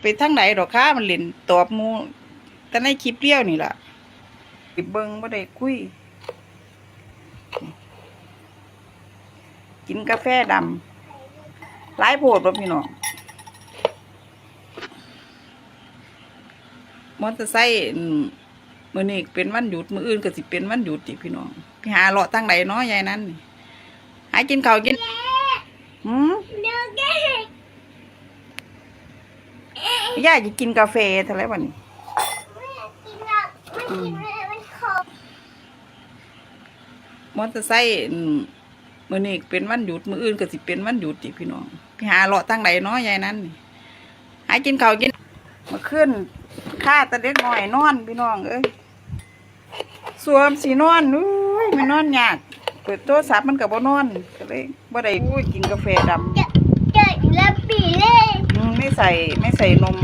ไปทางไหนดอกค่ะมันเล่นตอบหมูแต่ในคลิปเดียวนี่ล่ะเบิ่งบ่ได้คุย กินกาแฟดำหลายโพดบ่พี่น้องมอเตอร์ไซค์มื้อนี้เป็นวันหยุดมื้ออื่นก็สิเป็นวันหยุดติพี่น้องไปหาเลาะทางไหนเนาะยายนั้นหากินข้าวกินหืมเด็กเด็ก ย่าจะกินกาแฟเท่าไหรวันนี้ไม่อยากกินหรอกมันกินเลยมันขมมอเตอร์ไซค์อืมมื้อนี้เป็นวันหยุดมื้ออื่นก็สิเป็นวันหยุดติพี่น้องไปหาเลาะทางไหนเนาะยายนั้นนี่หากินข้าวกินมาขึ้นข้าแตะเด็กน้อยนอนพี่น้องเอ้ยสวมสีนอนอุ้ยมันนอนยากเปิดโทรศัพท์มันก็บ่นอนก็เลยบ่ได้อุ้ยกินกาแฟดำ ใส่ไม่ใส่นม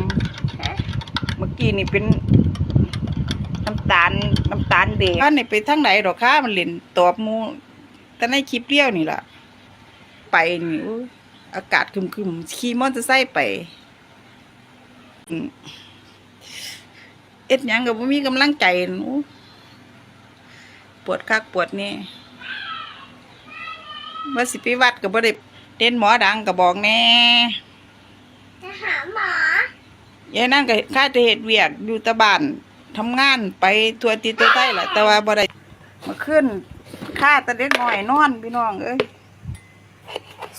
เมื่อกี้นี่เป็นน้ำตาลน้ำตาลเด็กอันนี่ไปทางไหนดอกค่ะมันเล่นตอบมูแต่ในคลิปเดียวนี่ล่ะ ไปนี่อากาศครึมๆขี่มอเตอร์ไซค์ไปเอ็ดยังกับบ่มีกำลังใจอู้ปวดคักปวดนี่ว่าสิไปวัดกับบ่ได้เด่นหมอดังก็บบอกแน่ายนั่นก็ค่าจะเหตุเวียกอยู่แตะบ้านทำงานไปทัวติดตัวใต้แหละแต่ว่าบ่ได้มาขึ้นค่าแตะเด็กน้อยนอนพี่น้องเอ้ย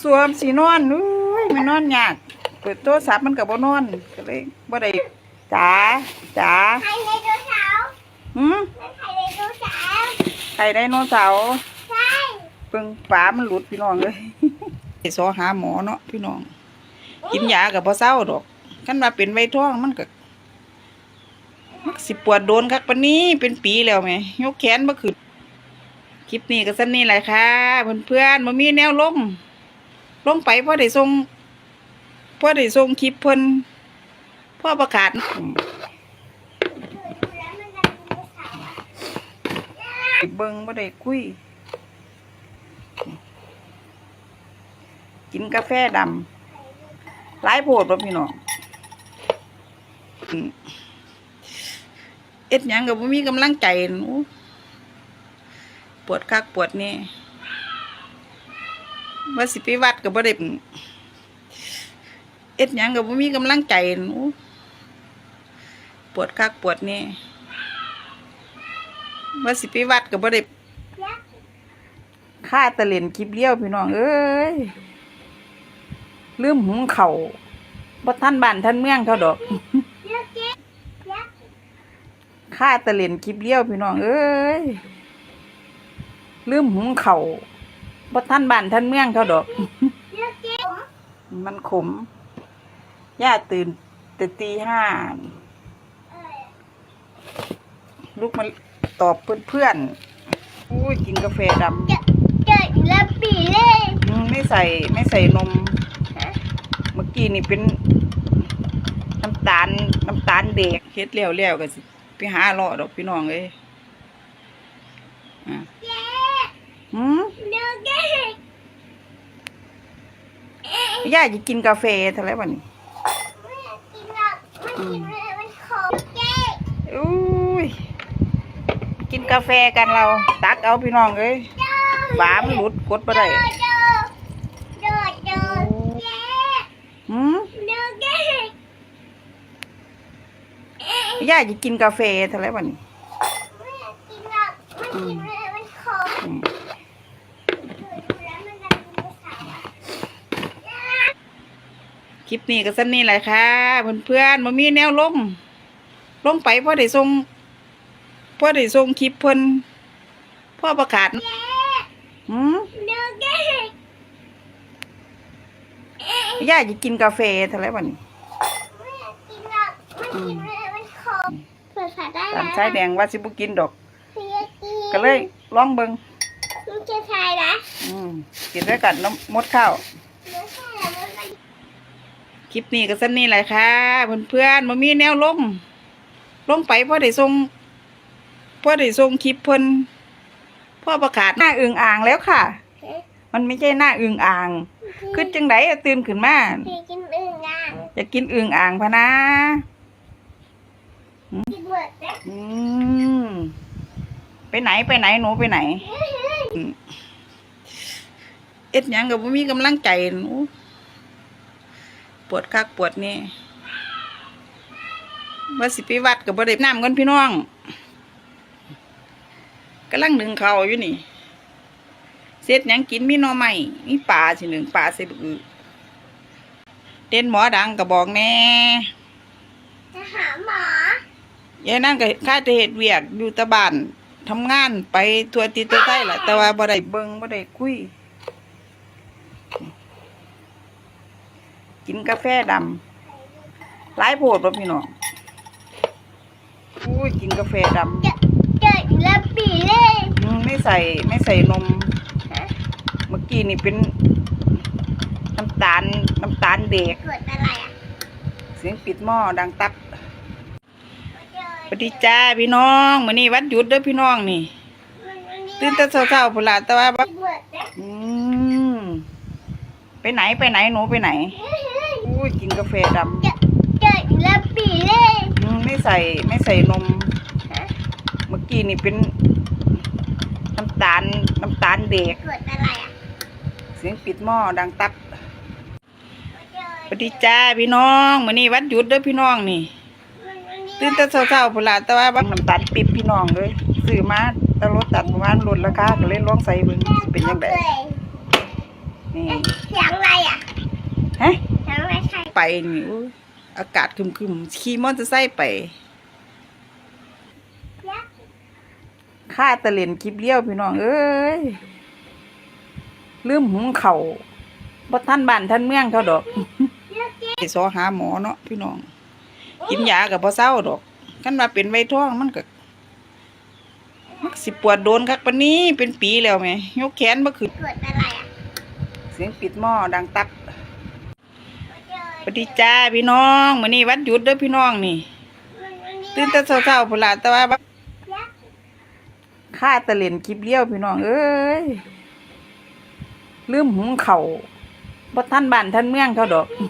สวมสีนอนอุ้ยมันนอนยากเปิดโทรศัพท์มันก็บ่นอนก็เลยบ่ได้จ๋าจ๋าใครไดโนเสาร์หืมใครไดโนเสาร์ไข่ไดโนเสาร์ใช่เบิ่งฝามันหลุดพี่น้องเอ้ยไปสอหาหมอเนาะพี่น้องกินยากับพอเศร้าดอก คันว่าเป็นไวท้องมันก็มักสิปวดโดนคักปนี้เป็นปีแล้วแหมยกแขนบ่ขึ้นคลิปนี้ก็สั้นนี่แหละค่ะ เพื่อนๆบ่มีแนวลง ลงไปพอได้ส่งพอได้ส่งคลิปเพิ่นพ่อประกาศนไดโนเบิ่งบ่ได้คุย กินกาแฟดำหลายโพดบ่พี่น้อง อืมเอ็ดหยังก็บ่มีกำลังใจอู้ปวดคักปวดนี่ว่าสิไปวัดก็บ่ได้เอ็ดหยังก็บ่มีกำลังใจอู้ปวดคักปวดนี่ว่าสิไปวัดก็บ่ได้ค่าตะเลนคลิปเลี้ยวพี่น้อง เอ้ยลืมหุงเขาวบ่ท่านบ้านท่านเมืองเขาดอก เด็กเด็กเด็ก ค่าตะเล่นคลิปเลี้ยวพี่น้อง เอ้ยลืมหุงเขาวบ่ท่านบ้านท่านเมืองเขาดอกเด็กเด็กมันขมย่าตื่นแต่ตีห้าลูกมาตอบเพื่อนๆอุ้ยกินกาแฟดเด็กเด็กและปีเลยำอืมไม่ใส่ไม่ใส่นม เมื่อกี้นี่เป็นน้ำตาลน้ำตาลเด็กเฮ็ดแล้วแล้วก็สิ ไปหาเลาะดอกพี่น้องเอ้ยอะเด็กหืมเด็กเด็กย่าจะกินกาแฟเท่าไหรวันนี้ไม่อยากกินหรอกมันกินเลยมันขมเด็กอุ้ย กินกาแฟกันเรา ตักเอาพี่น้องเอ้ยฝามันหลุดกดบ่ได้เด็กเด็กเด็กเด็กหืม เด็กเด็ก ย่าจะกินกาแฟเท่าไรวันไม่อยากกินหรอกมันกินเลยมันขมอืมแล้วมันคลิปนี้ก็สั้นนี่แหละค่ะเพื่อนๆมามีแนวลงลงไปพ่อได้ส่งพ่อได้ส่งคลิปเพิ่นพ่อประกาศหืมเด็กเด็กย่าจะกินกาแฟเท่าไรวันไม่อยากกินหรอกมันกินเลยมันขม เปิดฝาได้ตามแล้วชายแดงว่าสิบุกินดอก พี่อยากกินก็เลยลองเบิงลูกจะทายนะอืมกินด้วยกันน้ำมดข้าวเดี๋ยวใช่แล้วมันไปคลิปนี้ก็สั้นนี่แหละค่ะเพื่อนๆมามีแนวลงลงไปพ่อได้ส่งพ่อได้ส่งคลิปเพิ่นพ่อประกาศหน้าอึ่งอ่างแล้วค่ะเฮ้ยมันไม่ใช่หน้าอึ่งอ่างคือจังไดอะตื่นขึ้นมาพี่กินอึ่งอ่างจะกินอึ่งอ่างพะนะกินหมดแล้ว อืมไปไหนไปไหนหนูไปไหนเอ็ดยังกับบ่มีกำลังใจหนูปวดคักปวดนี่ว่าสิไปวัดกับบ่ได้น้ำกันพี่น้องกำลังหนึ่งเขาอยู่นี่เสร็จยังกินมีนอไม้มีปลาสิหนึ่งปลาใส่บึกอึเด่นหมอดังก็บอกแน่ ยายนั่งก็ข้าจะเหตุเวียกอยู่แตะบ้านทำงานไปทัวติดตัวใต้ละแต่ว่าบ่ได้เบิ่งบ่ได้คุย กินกาแฟดำหลายโพดบ่พี่น้องอุ้ยกินกาแฟดำเจอเจอแล้วปีเลยอืมไม่ใส่ไม่ใส่นม เมื่อกี้นี่เป็นน้ำตาลน้ำตาลเด็กเกิดอะไรอะเสียงปิดหม้อดังตับเจอส วัสดีจ้าพี่น้องมื้อนี้วันหยุดเด้อพี่น้องนี่ตื่นแต่เช้าๆพุ่นล่ะแต่ว่าบ่กินหมดแล้วอืมไปไหนไปไหนหนูไปไหนอุ้ยกินกาแฟดำเจอเจอแล้วปีเลยอืมไม่ใส่ไม่ใส่นม เมื่อกี้นี่เป็นน้ำตาลน้ำตาลเด็กเกิดอะไรอะเสียงปิดหม้อดังตับเจอสวัสดีจ้าพี่น้องมื้อนี้วันหยุดเด้อพี่น้องนี่ ตื่นแต่เช้าๆพุ่นล่ะแต่ว่าบักน้ำตาลปิบพี่น้องเลยซื้อมาแตลดตัดประมาณลดราคาก็เลยลองใส่เบิ่งสิเป็นจังไดนี่เสียงอะไรอะฮะเสียงอะไรใครไปนี่อุ๊ยอากาศครึมๆขี่มอเตอร์ไซค์ไปยักษ์ค่าตะเล่นคลิปเลี้ยวพี่น้องเอ้ยลืมหุงเขาวบ่ท่านบ้านท่านเมืองเขาดอกยักษ์เจ๊ไปสอหาหมอเนาะพี่น้อง กินยากับบ่เศร้าดอกกันว่าเป็นไวท้องมันก็มันก็สิปวดโดนคักปานนี้เป็นปีแล้วแหม่ยกแขนบ่ขึ้นเกิดอะไรอะเสียงปิดหม้อดังตับเจอสวัสดีจ้าพี่น้องมื้อนี้วันหยุดเด้อพี่น้องนี่ตื่นแต่เช้าๆพุ่นล่ะแต่ว่าบักยักษ์ค่าตะเล่นคลิปเลี้ยวพี่น้อง เอ้ยลืมหุงเขาวบ่ท่านบ้านท่านเมืองเขาดอกยัก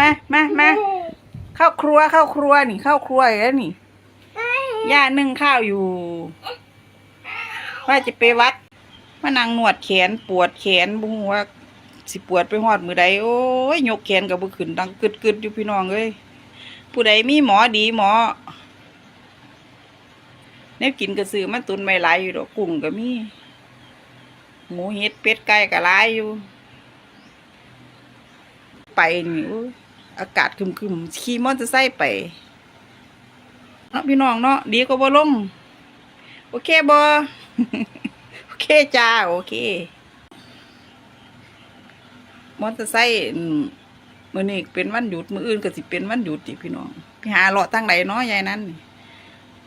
มามามาเข้าครัวเข้าครัวนี่เข้าครัวอีกแล้วนี่เอ้ยย่านึ่งข้าวอยู่ ว่าจะไปวัดมานั่งนวดแขนปวดแขนบุ้งว่าสิปวดไปหอดมือใดโอ้ยยกแขนกับบุขึ้นดังกึดกึดอยู่พี่น้องเอ้ยผู้ใดมีหมอดีหมอเนี่ยกินกระสือมันตุนไม่หลายอยู่ดอกกุ้งก็มีหมูเห็ดเป็ดไก่ก็หลายอยู่ ไปนี่โอากาศคึมๆขี่มอเตอร์ไซค์ไปเนาะพี่น้องเนาะดีก็บ่ลง โอเคบ่โอเคจ้า โอเค มอเตอร์ไซค์มื้อนี้เป็นวันหยุดมื้ออื่นก็สิเป็นวันหยุดติพี่น้องไปหาเลาะทางใดเนาะยายนั้น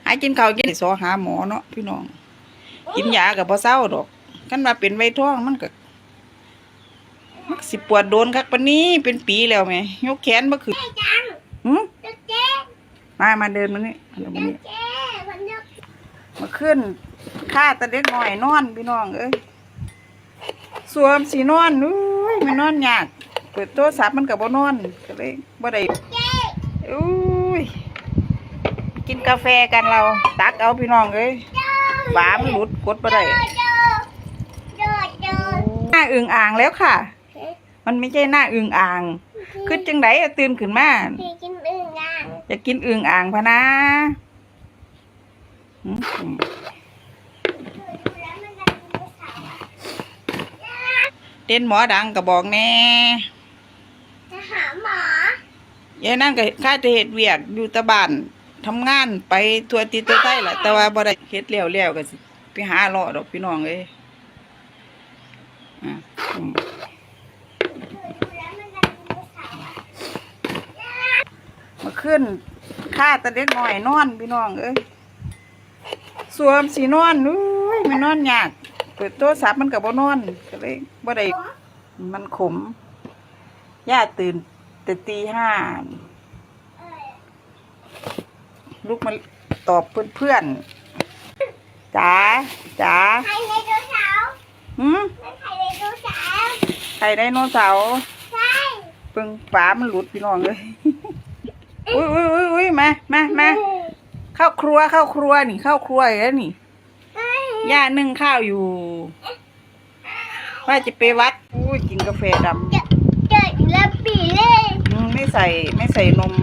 หากินข้าวกินสอหาหมอเนาะพี่น้องกินยาก็บ่เศร้าดอกกันว่าเป็นไวท้องมันก็ มันก็สิปวดโดนคักปานนี้เป็นปีแล้วแหม่ยกแขนบ่ขึ้นเจ๊จังหึยักษ์เจ๊มามาเดินมานี่เดินมายักนี่ษ์เจ๊มันยักษ์มาขึ้นค่าแตะเด็กหน่อยนอนพี่น้องเอ้ยสวมสีนอนอุ้ยไม่นอนยากเปิดโทรศัพท์มันกับบ่นอนก็เลยบ่ได้เจ๊อุ้ยกินกาแฟกันเราตักเอาพี่น้องเอ้ยฝามันหลุดกดบ่ได้เจอเจอเจอเจอหน้าอึ่งอ่างแล้วค่ะ มันไม่ใช่หน้าอึ่งอ่างคือจังไดอะตื่นขึ้นมาพี่กินอึ่งอ่างจะกินอึ่งอ่างพะนะอืมแล้วมันจะกินเสาอะเด่นหมอดังก็บอกแน่จะหาหมอยายนั่งก็ข้าจะเฮ็ดเวียกอยู่แตะบ้านทำงานไปทั่วทิศทั่วไทยแหละแต่ว่าบ่ได้เฮ็ดแล้วแล้วก็สิไปหาเลาะดอกพี่น้องเอ้ยอะอืม แล้วมันจะกินเสาอะ มา ขึ้นค่าแตะเด็กน้อยนอนพี่น้องเอ้ยสวมสีนอนอุ้ยมันนอนยากเปิดโทรศัพท์มันก็บ่นอนก็เลยบ่ได้มันขมย่าตื่นแต่ตีห้าเอ้ยลุกมาตอบเพื่อนๆจ๋าจ๋าใครไดโนเสาร์หืมมันใครไดโนเสาร์ไข่ไดโนเสาร์ใช่อเบิ่งฝามันหลุดพี่น้องเลย อุ้ยอุ้ยอุ้ยอุ้ยมามามาเข้าครัวเข้าครัวนี่เข้าครัวอีกแล้วนี่ย่านึ่งข้าวอยู่ ว่าจะไปวัดอุ้ยกินกาแฟดำเจอเจอแล้วปีเลยอืมไม่ใส่ไม่ใส่นม